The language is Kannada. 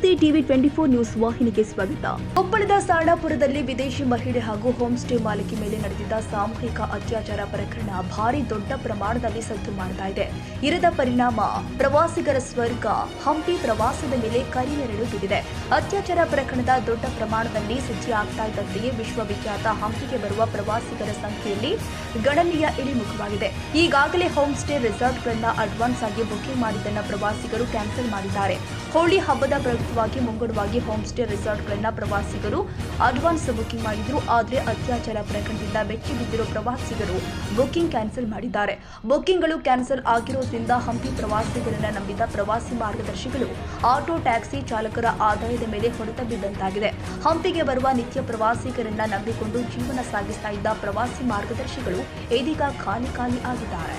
ಟಿವಿ ಟ್ವೆಂಟಿ ಫೋರ್ ನ್ಯೂಸ್ ವಾಹಿನಿಗೆ ಸ್ವಾಗತ. ಕೊಪ್ಪಳದ ಸಾಣಾಪುರದಲ್ಲಿ ವಿದೇಶಿ ಮಹಿಳೆ ಹಾಗೂ ಹೋಮ್ ಸ್ಟೇ ಮಾಲಕಿ ಮೇಲೆ ನಡೆದಿದ್ದ ಸಾಮೂಹಿಕ ಅತ್ಯಾಚಾರ ಪ್ರಕರಣ ಭಾರಿ ದೊಡ್ಡ ಪ್ರಮಾಣದಲ್ಲಿ ಸದ್ದು ಮಾಡ್ತಾ ಇದೆ. ಇರದ ಪರಿಣಾಮ, ಪ್ರವಾಸಿಗರ ಸ್ವರ್ಗ, ಹಂಪಿ ಪ್ರವಾಸದ ಮೇಲೆ ಕರಿನೆರಳು ಬಿದ್ದಿದೆ. ಅತ್ಯಾಚಾರ ಪ್ರಕರಣದ ದೊಡ್ಡ ಪ್ರಮಾಣದಲ್ಲಿ ಸಜ್ಜಿ ಆಗ್ತಾ ಇದ್ದಂತೆಯೇ ವಿಶ್ವವಿಖ್ಯಾತ ಹಂಪಿಗೆ ಬರುವ ಪ್ರವಾಸಿಗರ ಸಂಖ್ಯೆಯಲ್ಲಿ ಗಣನೀಯ ಇಳಿಮುಖವಾಗಿದೆ. ಈಗಾಗಲೇ ಹೋಮ್ ಸ್ಟೇ ರೆಸಾರ್ಟ್ಗಳನ್ನ ಅಡ್ವಾನ್ಸ್ ಆಗಿ ಬುಕಿಂಗ್ ಮಾಡಿದ್ದನ್ನ ಪ್ರವಾಸಿಗರು ಕ್ಯಾನ್ಸಲ್ ಮಾಡಿದ್ದಾರೆ. ಹೋಳಿ ಹಬ್ಬದ ಪ್ರಯುಕ್ತವಾಗಿ ಮುಂಗಡವಾಗಿ ಹೋಮ್ ಸ್ಟೇ ರೆಸಾರ್ಟ್ಗಳನ್ನ ಪ್ರವಾಸಿಗರು ಅಡ್ವಾನ್ಸ್ ಬುಕಿಂಗ್ ಮಾಡಿದ್ರು. ಆದರೆ ಅತ್ಯಾಚಾರ ಪ್ರಕರಣದಿಂದ ಬೆಚ್ಚಿ ಬಿದ್ದಿರೋ ಪ್ರವಾಸಿಗರು ಬುಕಿಂಗ್ ಕ್ಯಾನ್ಸಲ್ ಮಾಡಿದ್ದಾರೆ. ಬುಕಿಂಗ್ಗಳು ಕ್ಯಾನ್ಸಲ್ ಆಗಿರೋದ್ರಿಂದ ಹಂಪಿ ಪ್ರವಾಸಿಗರನ್ನ ನಂಬಿದ ಪ್ರವಾಸಿ ಮಾರ್ಗದರ್ಶಿಗಳು ಆಟೋ ಟ್ಯಾಕ್ಸಿ ಚಾಲಕರ ಆದಾಯದ ಮೇಲೆ ಹೊಡೆತ ಬಿದ್ದಂತಾಗಿದೆ. ಹಂಪಿಗೆ ಬರುವ ನಿತ್ಯ ಪ್ರವಾಸಿಗರನ್ನ ನಂಬಿಕೊಂಡು ಜೀವನ ಸಾಗಿಸ್ತಾ ಇದ್ದ ಪ್ರವಾಸಿ ಮಾರ್ಗದರ್ಶಿಗಳು ಇದೀಗ ಖಾಲಿ ಖಾಲಿ ಆಗಿದ್ದಾರೆ.